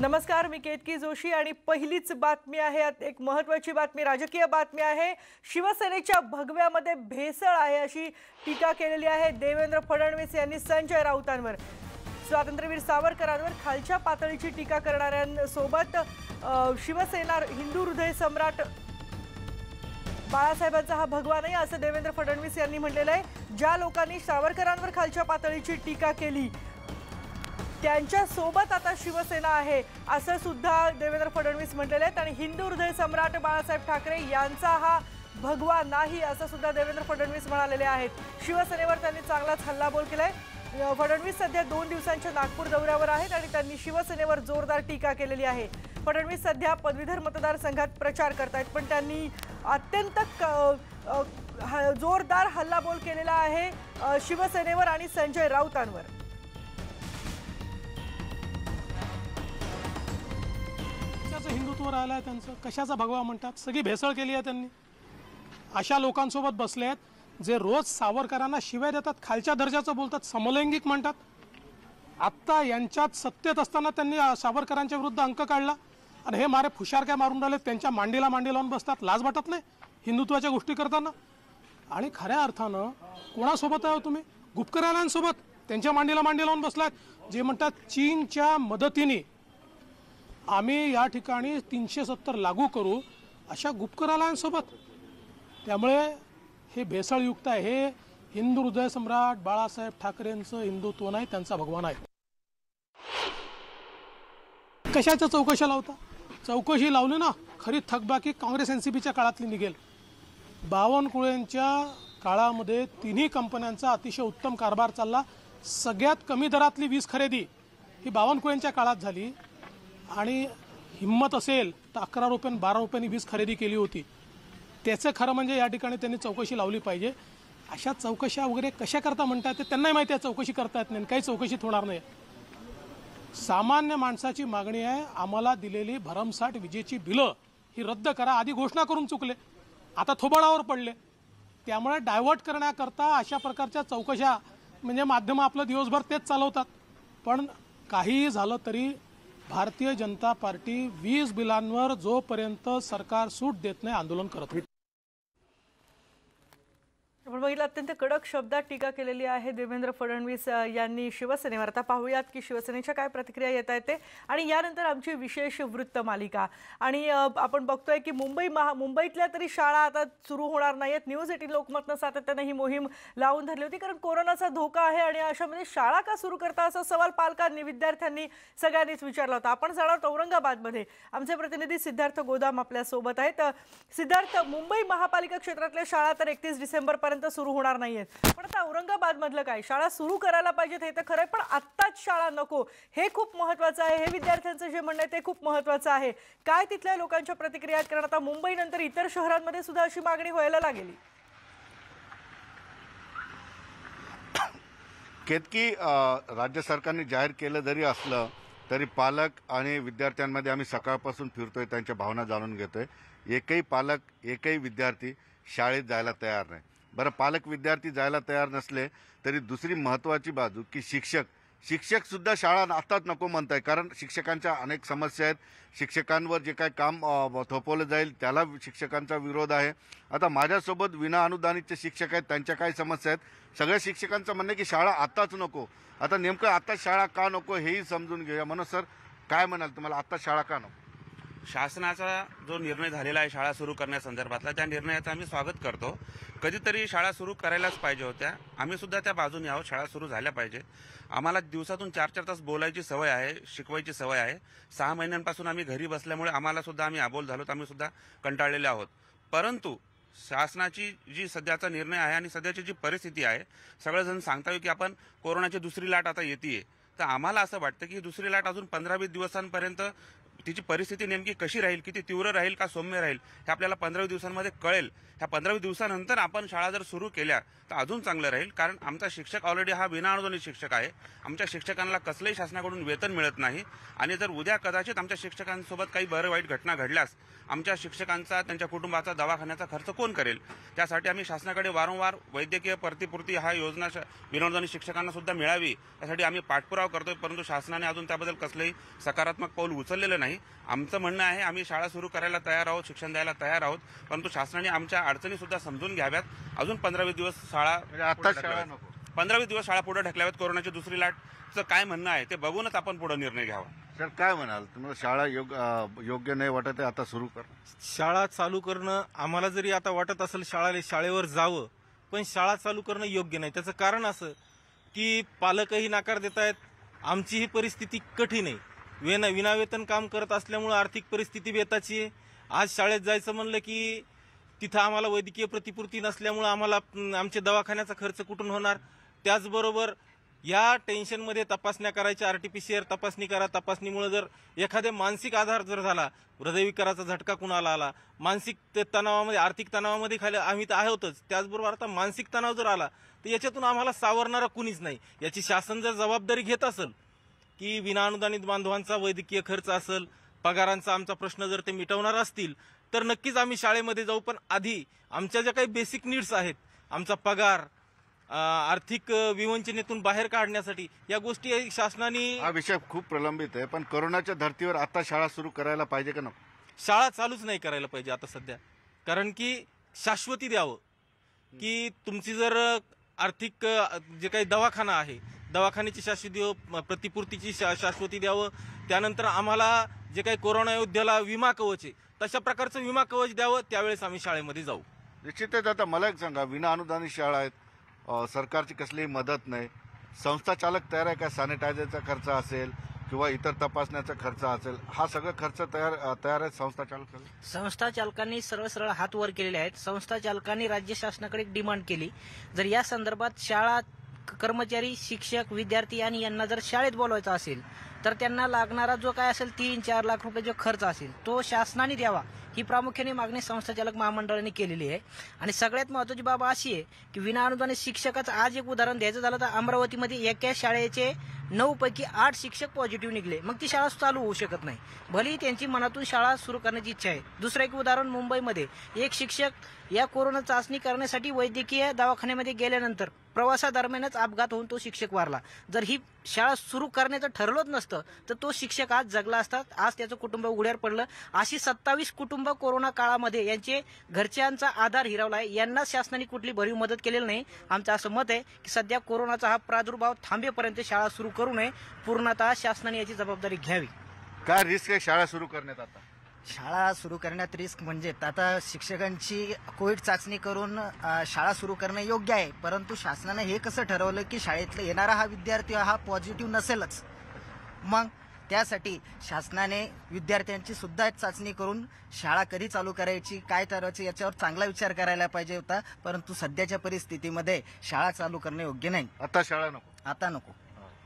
नमस्कार मी केतकी जोशी आणि पहिलीच बातमी आहे एक महत्त्वाची बातमी राजकीय बातमी आहे. शिवसेनेच्या भगव्यामध्ये भेसळ आहे अशी टीका केलेली आहे देवेंद्र फडणवीस यांनी संजय राऊतांवर. स्वातंत्र्यवीर सावरकरांवर खालच्या पातळीची टीका करणाऱ्यांसोबत शिवसेना हिंदू हृदय सम्राट बाळासाहेबांचा हा भगवा नाही असं देवेंद्र फडणवीस यांनी म्हटलेलं आहे. ज्या लोकांनी सावरकरांवर खालच्या पातळीची टीका केली त्यांच्यासोबत आता शिवसेना आहे असं सुद्धा देवेंद्र फडणवीस म्हटलेले आहेत. आणि हिंदू हृदय सम्राट बाळासाहेब ठाकरे यांचा हा भगवा नाही असं सुद्धा देवेंद्र फडणवीस म्हणालेले आहेत. शिवसेनेवर त्यांनी चांगलाच हल्लाबोल केलाय. फडणवीस सध्या दोन दिवसांच्या नागपूर दौऱ्यावर आहेत आणि त्यांनी शिवसेनेवर जोरदार टीका केलेली आहे. फडणवीस सध्या पदवीधर मतदारसंघात प्रचार करतायत पण त्यांनी अत्यंत क- ह- जोरदार हल्लाबोल केलेला आहे शिवसेनेवर आणि संजय राऊतांवर. कशाचं राहिलं आहे त्यांचं. कशाचा भगवा म्हणतात? सगळी भेसळ केली आहे त्यांनी. अशा लोकांसोबत बसले आहेत जे रोज सावरकरांना शिवाय देतात खालच्या दर्जाचं बोलतात समलैंगिक म्हणतात. आत्ता यांच्यात सत्तेत असताना त्यांनी सावरकरांच्या विरुद्ध अंक काढला. आणि हे मारे फुशार काय मारून राहिले त्यांच्या मांडीला मांडी लावून बसतात. लाज वाटत नाही हिंदुत्वाच्या गोष्टी करताना. आणि खऱ्या अर्थानं कोणासोबत आहे हो तुम्ही? गुपकराल्यांसोबत त्यांच्या मांडीला मांडी लावून बसलात जे म्हणतात चीनच्या मदतीने आम्ही या ठिकाणी तीनशे सत्तर लागू करू अशा गुपकरालांसोबत त्यामुळे हे भेसळयुक्त आहे. हे हिंदू हृदय सम्राट बाळासाहेब ठाकरेंचं हिंदुत्व नाही त्यांचा भगवान आहे. कशाच्या चौकशा लावता? चौकशी लावली ना खरी थकबाकी काँग्रेस एन सी पीच्या काळातली निघेल. बावनकुळेंच्या काळामध्ये तिन्ही कंपन्यांचा अतिशय उत्तम कारभार चालला. सगळ्यात कमी दरातली वीज खरेदी ही बावनकुळेंच्या काळात झाली. आणि हिंमत असेल तर अकरा रुपयां बारा रुपयांनी वीज खरेदी केली होती. त्याचं खरं म्हणजे या ठिकाणी त्यांनी चौकशी लावली पाहिजे. अशा चौकशा वगैरे कशा करता म्हणतात ते त्यांनाही माहिती आहे चौकशी करता येत नाही काही चौकशीत होणार नाही. सामान्य माणसाची मागणी आहे आम्हाला दिलेली भरमसाठ विजेची बिलं ही रद्द करा आधी घोषणा करून चुकले. आता थोबाडावर पडले. त्यामुळे डायव्हर्ट करण्याकरता अशा प्रकारच्या चौकशा म्हणजे माध्यमं आपलं दिवसभर तेच चालवतात. पण काहीही झालं तरी भारतीय जनता पार्टी वीज बिलांवर जोपर्यंत सरकार सूट देत नाही आंदोलन करत राहील. आपण बघितलं अत्यंत कडक शब्दात टीका केलेली आहे देवेंद्र फडणवीस यांनी शिवसेनेवर. आता पाहूयात की शिवसेनेच्या काय प्रतिक्रिया येत आहेत ते. आणि यानंतर आमची विशेष वृत्त मालिका. आणि आपण बघतोय की मुंबई महा मुंबईतल्या तरी शाळा आता सुरू होणार नाही आहेत न्यूज एटीन लोकमतनं सातत्यानं ही मोहीम लावून धरली होती. कारण कोरोनाचा धोका आहे आणि अशामध्ये शाळा का सुरू करता असा सवाल पालकांनी विद्यार्थ्यांनी सगळ्यांनीच विचारला होता. आपण जाणार आहोत औरंगाबादमध्ये. आमचे प्रतिनिधी सिद्धार्थ गोदाम आपल्यासोबत आहेत. सिद्धार्थ मुंबई महापालिका क्षेत्रातल्या शाळा तर एकतीस डिसेंबरपर्यंत पर्यंत सुरू होणार नाहीयेत. पण आता औरंगाबाद मधलं काय? शाळा सुरू करायला पाहिजेत हे तर खरं पण आत्ताच शाळा नको. हे खूप महत्वाचं आहे. हे विद्यार्थ्यांचं जे म्हणणं आहे ते खूप महत्वाचं आहे. काय तिथल्या लोकांच्या प्रतिक्रिया आहेत? कारण आता मुंबईनंतर इतर शहरांमध्ये सुद्धा अशी मागणी व्हायला लागेली. केतकी राज्य सरकारने जाहीर केलं जरी असलं तरी पालक आणि विद्यार्थ्यांमध्ये आम्ही सकाळपासून फिरतोय त्यांच्या भावना जाणून घेतोय. एकही पालक एकही विद्यार्थी शाळेत जायला तयार नाही. बरं पालक विद्यार्थी जायला तयार नसले तरी दुसरी महत्त्वाची बाजू की शिक्षक. शिक्षकसुद्धा शाळा आत्ताच नको म्हणताय कारण शिक्षकांच्या अनेक समस्या आहेत. शिक्षकांवर जे काय काम थोपवलं जाईल त्याला शिक्षकांचा विरोध आहे. आता माझ्यासोबत विना अनुदानितचे शिक्षक आहेत त्यांच्या काय समस्या आहेत. सगळ्या शिक्षकांचं म्हणणं आहे की शाळा आत्ताच नको. आता नेमकं आत्ताच शाळा का नको हेही समजून घेऊया. म्हणून सर काय म्हणाल तुम्हाला? आत्ताच शाळा का नको? शासनाचा जो निर्णय झालेला आहे शाळा सुरू करण्यासंदर्भातला त्या निर्णयाचं आम्ही स्वागत करतो. कधीतरी शाळा सुरू करायलाच पाहिजे होत्या. आम्ही सुद्धा त्या बाजूने आहोत शाळा सुरू झाल्या पाहिजे. आम्हाला दिवसातून चार चार तास बोलायची सवय आहे शिकवायची सवय आहे. सहा महिन्यांपासून आम्ही घरी बसल्यामुळे आम्हाला सुद्धा आम्ही अबोल झालो आम्ही सुद्धा कंटाळलेले आहोत. परंतु शासनाची जी सध्याचा निर्णय आहे आणि सध्याची जी परिस्थिती आहे सगळेजण सांगतावे की आपण कोरोनाची दुसरी लाट आता येते तर आम्हाला असं वाटतं की दुसरी लाट अजून पंधरा वीस दिवसांपर्यंत तिची परिस्थिती नेमकी कशी राहील किती तीव्र राहील का सौम्य राहील हे आपल्याला पंधरावी दिवसांमध्ये कळेल. ह्या पंधरावी दिवसानंतर आपण शाळा जर सुरू केल्या तर अजून चांगलं राहील कारण आमचा शिक्षक ऑलरेडी हा विनाअनुदानित शिक्षक आहे. आमच्या शिक्षकांना कसलंही शासनाकडून वेतन मिळत नाही. आणि जर उद्या कदाचित आमच्या शिक्षकांसोबत काही बरं वाईट घटना घडल्यास आमच्या शिक्षकांचा त्यांच्या कुटुंबाचा दवाखान्याचा खर्च कोण करेल? त्यासाठी आम्ही शासनाकडे वारंवार वैद्यकीय प्रतिपूर्ती हा योजना श- शिक्षकांना सुद्धा मिळावी. यासाठी आम्ही पाठपुरावा करतोय परंतु शासनाने अजून त्याबद्दल कसलंही सकारात्मक पाऊल उचललेलं नाही. आमचं म्हणणं आहे आम्ही शाळा सुरू करायला तयार आहोत शिक्षण द्यायला तयार आहोत परंतु शासनाने आमच्या अडचणी सुद्धा समजून घ्याव्यात. अजून पंधरा वीस दिवस शाळा म्हणजे आता शाळा. नको. पंधरा वीस दिवस शाळा पुढे ढकलाव्यात कोरोनाची दुसरी लाटचं काय म्हणणं आहे ते बघूनच आपण पुढे निर्णय घ्यावा. सर काय म्हणाल? तुम्हाला शाळा योग्य नाही वाटत आहे आता सुरू कर. शाळा चालू करणं आम्हाला जरी आता वाटत असेल शाळा शाळेवर जावं पण शाळा चालू करणं योग्य नाही. त्याचं कारण असं की पालकही नकार देत आहेत आमची ही परिस्थिती कठीण आहे. विना विनावेतन काम करत असल्यामुळं आर्थिक परिस्थिती बेताची आहे. आज शाळेत जायचं म्हणलं की तिथं आम्हाला वैद्यकीय प्रतिपूर्ती नसल्यामुळं आम्हाला आमच्या दवाखान्याचा खर्च कुठून होणार? त्याचबरोबर या टेन्शनमध्ये तपासण्या करायच्या R T P C R तपासणी करा तपासणीमुळे जर एखाद्या मानसिक आधार जर झाला हृदयविकाराचा झटका कुणाला आला मानसिक तणावामध्ये आर्थिक तणावामध्ये खाली आम्ही तर आहोतच. त्याचबरोबर आता मानसिक तणाव जर आला तर याच्यातून आम्हाला सावरणारा कुणीच नाही. याची शासन जर जबाबदारी घेत असेल की विनाअनुदानित बांधवांचा वैद्यकीय खर्च असेल पगारांचा आमचा प्रश्न जर ते मिटवणार असतील तर नक्कीच आम्ही शाळेमध्ये जाऊ. पण आधी आमच्या ज्या काही बेसिक नीड्स आहेत आमचा पगार आर्थिक विवंचनेतून बाहेर काढण्यासाठी या गोष्टी शासनाने हा विषय खूप प्रलंबित आहे पण कोरोनाच्या धर्तीवर आता शाळा सुरू करायला पाहिजे का नको? शाळा चालूच नाही करायला पाहिजे आता सध्या. कारण की शाश्वती द्यावं. की तुमची जर आर्थिक जे काही दवाखाना आहे दवाखान्याची शाश्वती द्यावं, प्रतिपूर्तीची शा- शाश्वती द्यावं. त्यानंतर आम्हाला जे काही कोरोना योद्ध्याला विमा कवच आहे तशा प्रकारचं विमा कवच द्यावं. त्यावेळेस आम्ही शाळेमध्ये जाऊ. निश्चितच आता मला एक सांगा विना अनुदानित शाळा आहेत सरकारची कसलीही मदत नाही. संस्था चालक तयार आहे का? सॅनिटायझरचा खर्च असेल किंवा इतर तपासण्याचा खर्च असेल हा सगळं खर्च तयार तयार आहे संस्था चालक संस्था चालकांनी सरळ सरळ हात वर केलेले आहेत. संस्था चालकांनी राज्य शासनाकडे डिमांड केली. जर या संदर्भात शाळा कर्मचारी शिक्षक विद्यार्थी आणि यांना जर शाळेत बोलवायचं असेल तर त्यांना लागणारा जो काय असेल तीन चार लाख रुपये जो खर्च असेल तो शासनाने द्यावा. ही प्रामुख्याने मागणी संस्थाचालक महामंडळाने केलेली आहे. आणि सगळ्यात महत्वाची बाब अशी आहे की विनाअनुदानित शिक्षकाचं आज एक उदाहरण द्यायचं झालं तर अमरावतीमध्ये एका शाळेचे नऊ पैकी आठ शिक्षक पॉझिटिव्ह निघले. मग ती शाळा चालू होऊ शकत नाही. भलेही त्यांची मनातून शाळा सुरू करण्याची इच्छा आहे. दुसरं एक उदाहरण मुंबईमध्ये. एक शिक्षक या कोरोना चाचणी करण्यासाठी वैद्यकीय दवाखान्यामध्ये गेल्यानंतर प्रवासादरम्यानच अपघात होऊन तो शिक्षक वारला. जर ही शाळा सुरू करण्याचं ठरलंच नसतं तर तो शिक्षक आज जगला असतात आज त्याचं कुटुंब उघड्यावर पडलं. अशी सत्तावीस कुटुंब कोरोना काळामध्ये यांचे घरच्यांचा आधार हिरावला आहे. यांना शासनाने कुठली भरीव मदत केलेली नाही. आमचं असं मत आहे की सध्या कोरोनाचा हा प्रादुर्भाव थांबेपर्यंत शाळा सुरू करू नये. पूर्णतः शासनाने याची जबाबदारी घ्यावी. काय रिस्क आहे शाळा सुरू करण्यात आता? शाळा सुरू करण्यात रिस्क म्हणजे आता शिक्षकांची कोविड चाचणी करून शाळा सुरू करणं योग्य आहे. परंतु शासनानं हे कसं ठरवलं की शाळेतला येणारा हा विद्यार्थी हा पॉझिटिव्ह नसेलच. मग त्यासाठी शासनाने विद्यार्थ्यांची सुद्धा चाचणी करून शाळा कधी चालू करायची काय करायची याच्यावर चांगला विचार करायला पाहिजे होता. परंतु सध्याच्या परिस्थितीमध्ये शाळा चालू करणं योग्य नाही. आता शाळा नको? आता नको.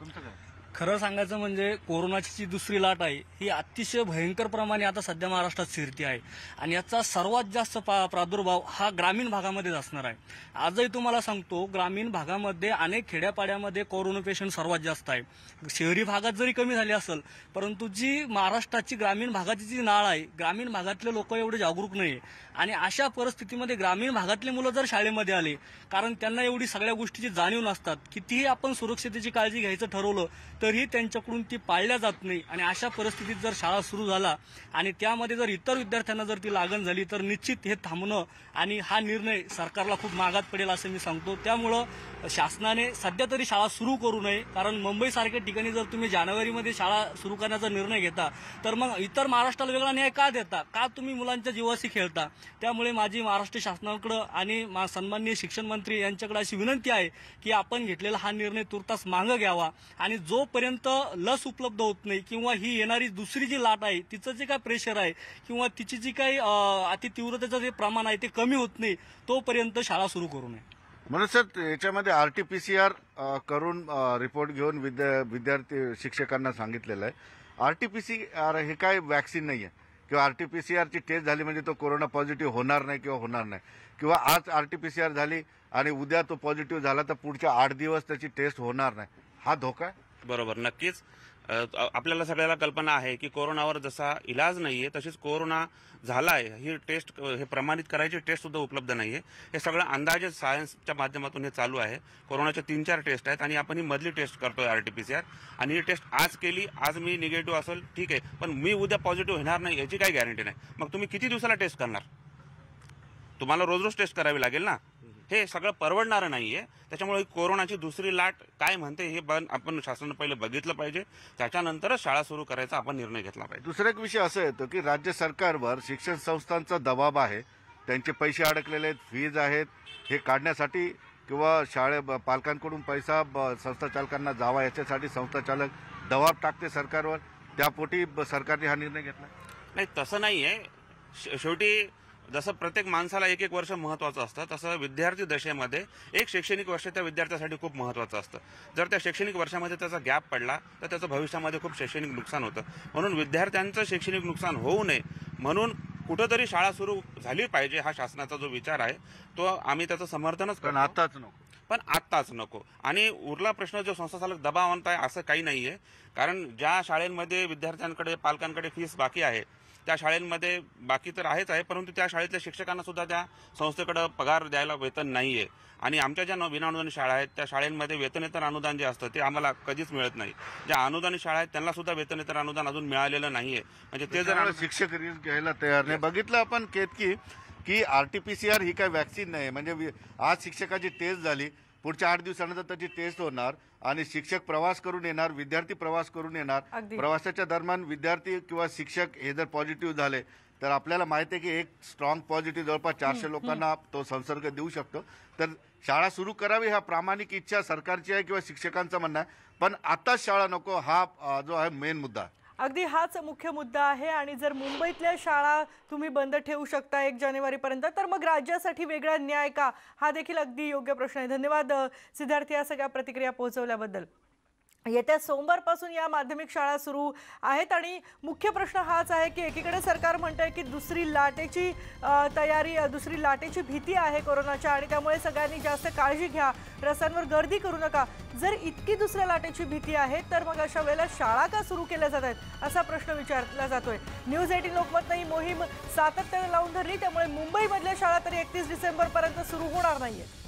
तुमचं काय? खरं सांगायचं म्हणजे कोरोनाची जी दुसरी लाट आहे ही अतिशय भयंकर प्रमाणे आता सध्या महाराष्ट्रात शिरती आहे. आणि याचा सर्वात जास्त पा- प्रादुर्भाव हा ग्रामीण भागामध्येच असणार आहे. आजही तुम्हाला सांगतो ग्रामीण भागामध्ये अनेक खेड्यापाड्यामध्ये कोरोना पेशंट सर्वात जास्त आहे. शहरी भागात जरी कमी झाली असेल परंतु जी महाराष्ट्राची ग्रामीण भागाची जी नाळ आहे ग्रामीण भागातले लोक एवढे जागरूक नाही आणि अशा परिस्थितीमध्ये ग्रामीण भागातले मुलं जर शाळेमध्ये आले कारण त्यांना एवढी सगळ्या गोष्टीची जाणीव नसतात कितीही आपण सुरक्षतेची काळजी घ्यायचं ठरवलं तर तरीही त्यांच्याकडून ती पाळल्या जात नाही. आणि अशा परिस्थितीत जर शाळा सुरू झाला आणि त्यामध्ये जर इतर विद्यार्थ्यांना जर ती लागण झाली तर निश्चित हे थांबणं आणि हा निर्णय सरकारला खूप मागात पडेल असं मी सांगतो. त्यामुळं शासनाने सध्या तरी शाळा सुरू करू नये कारण मुंबईसारख्या ठिकाणी जर तुम्ही जानेवारीमध्ये शाळा सुरू करण्याचा निर्णय घेता तर मग इतर महाराष्ट्राला वेगळा न्याय का देता? का तुम्ही मुलांच्या जीवाशी खेळता? त्यामुळे माझी महाराष्ट्र शासनाकडं आणि मा- सन्माननीय शिक्षण मंत्री यांच्याकडे अशी विनंती आहे की आपण घेतलेला हा निर्णय तुर्तास मागं घ्यावा आणि जोपर्यंत लस उपलब्ध होत नाही किंवा ही येणारी दुसरी जी लाट आहे तिचं जे काय प्रेशर आहे किंवा तिची जी काही अति अतितीव्रतेचं जे प्रमाण आहे ते कमी होत नाही तोपर्यंत शाळा सुरू करू नये. म्हणून सर याच्यामध्ये R T P C R करून रिपोर्ट घेऊन विद्या विद्यार्थी शिक्षकांना सांगितलेलं आहे. R T P C R हे काय वॅक्सिन नाही आहे किंवा आर टी पी सी आरची टेस्ट झाली म्हणजे तो कोरोना पॉझिटिव्ह होणार नाही किंवा होणार नाही. किंवा आज R T P C R झाली आणि उद्या तो पॉझिटिव्ह झाला तर पुढच्या आठ दिवस त्याची टेस्ट होणार नाही. हा धोका आहे? बरोबर नक्कीच. आपल्याला सगळ्याला कल्पना आहे की कोरोनावर जसा इलाज नाही आहे तशीच कोरोना झाला आहे ही टेस्ट हे प्रमाणित करायची टेस्टसुद्धा उपलब्ध नाही आहे हे सगळं अंदाजे सायन्सच्या माध्यमातून हे चालू आहे. कोरोनाच्या तीन चार टेस्ट आहेत आणि आपण ही मधली टेस्ट करतो R T P C R. आणि ही टेस्ट आज केली आज मी निगेटिव्ह असेल ठीक आहे. पण मी उद्या पॉझिटिव्ह होणार नाही याची काही गॅरंटी नाही. मग तुम्ही किती दिवसाला टेस्ट करणार? तुम्हाला रोज रोज टेस्ट करावी लागेल ना? हे सगळं परवडणारं नाहीये. त्याच्यामुळे ही कोरोनाची दुसरी लाट काय म्हणते हे बन आपण शासनानं पहिले बघितलं पाहिजे. त्याच्यानंतरच शाळा सुरू करायचा आपण निर्णय घेतला पाहिजे. दुसरा एक विषय असा येतो की राज्य सरकारवर शिक्षण संस्थांचा दबाव आहे. त्यांचे पैसे अडकलेले आहेत फीज आहेत. हे काढण्यासाठी किंवा शाळे पालकांकडून पैसा ब- संस्था चालकांना जावा याच्यासाठी संस्था चालक दबाव टाकते सरकारवर. त्यापोटी ब- सरकारने हा निर्णय घेतला. नाही तसं नाही आहे शेवटी जसं प्रत्येक माणसाला एक एक वर्ष महत्वाचं असतं तसं विद्यार्थी दशेमध्ये एक शैक्षणिक वर्ष त्या विद्यार्थ्यासाठी खूप महत्वाचं असतं. जर त्या शैक्षणिक वर्षामध्ये त्याचा गॅप पडला तर त्याचं भविष्यामध्ये खूप शैक्षणिक नुकसान होतं. म्हणून विद्यार्थ्यांचं शैक्षणिक नुकसान होऊ नये म्हणून कुठंतरी शाळा सुरू झाली पाहिजे हा शासनाचा जो विचार आहे तो आम्ही त्याचं समर्थनच पण करतो आताच नको. पण आत्ताच नको. आणि उरला प्रश्न जो संस्था चालक दबाव आणताय असं काही नाहीये. कारण ज्या शाळेंमध्ये विद्यार्थ्यांकडे पालकांकडे फीस बाकी आहे त्या शाळेंमध्ये बाकी तर आहेच आहे परंतु त्या शाळेतल्या शिक्षकांना सुद्धा त्या संस्थेकडे पगार द्यायला वेतन नाहीये. आणि आमच्या ज्या विनाअनुदानित शाळा आहेत त्या शाळेंमध्ये वेतनेतर अनुदान जे असतं ते आम्हाला कधीच मिळत नाही. ज्या अनुदानित शाळा आहेत त्यांना सुद्धा वेतनेतर अनुदान अजून मिळालेलं नाहीये. म्हणजे ते जर शिक्षक घ्यायला तयार नाही. बघितलं आपण केतकी की R T P C R ही काय वॅक्सिन नाही म्हणजे आज शिक्षकाची टेस्ट झाली पुढच्या आठ दिवसानंतर त्याची टेस्ट होणार आणि शिक्षक प्रवास करून येणार विद्यार्थी प्रवास करून येणार. प्रवासाच्या दरम्यान विद्यार्थी किंवा शिक्षक हे जर पॉझिटिव्ह झाले तर आपल्याला माहिती आहे की एक स्ट्रॉंग पॉझिटिव्ह जवळपास चारशे लोकांना तो संसर्ग देऊ शकतो तर शाळा सुरू करावी हा प्रामाणिक इच्छा सरकारची आहे किंवा शिक्षकांचं म्हणणं आहे पण आताच शाळा नको हा जो आहे मेन मुद्दा. अगदी हाच मुख्य मुद्दा आहे आणि जर मुंबईतल्या शाळा तुम्ही बंद ठेवू शकता एक जानेवारीपर्यंत तर मग राज्यासाठी वेगळा न्याय का? हा देखील अगदी योग्य प्रश्न आहे. धन्यवाद सिद्धार्थ या सगळ्या प्रतिक्रिया पोहोचवल्याबद्दल. येत्या सोमवारपासून या माध्यमिक शाळा सुरू आहेत आणि मुख्य प्रश्न हाच आहे की एकीकडे सरकार म्हणत आहे की दुसरी लाटेची तयारी दुसरी लाटेची भीती आहे कोरोनाच्या आणि त्यामुळे सगळ्यांनी जास्त काळजी घ्या रस्त्यांवर गर्दी करू नका. जर इतकी दुसऱ्या लाटेची भीती आहे तर मग अशा वेळेला शाळा का सुरू केल्या जात आहेत असा प्रश्न विचारला जातोय. न्यूज एटीन लोकमतनं ही मोहीम सातत्याने लावून धरली त्यामुळे मुंबईमधल्या शाळा तरी एकतीस डिसेंबरपर्यंत सुरू होणार नाही आहेत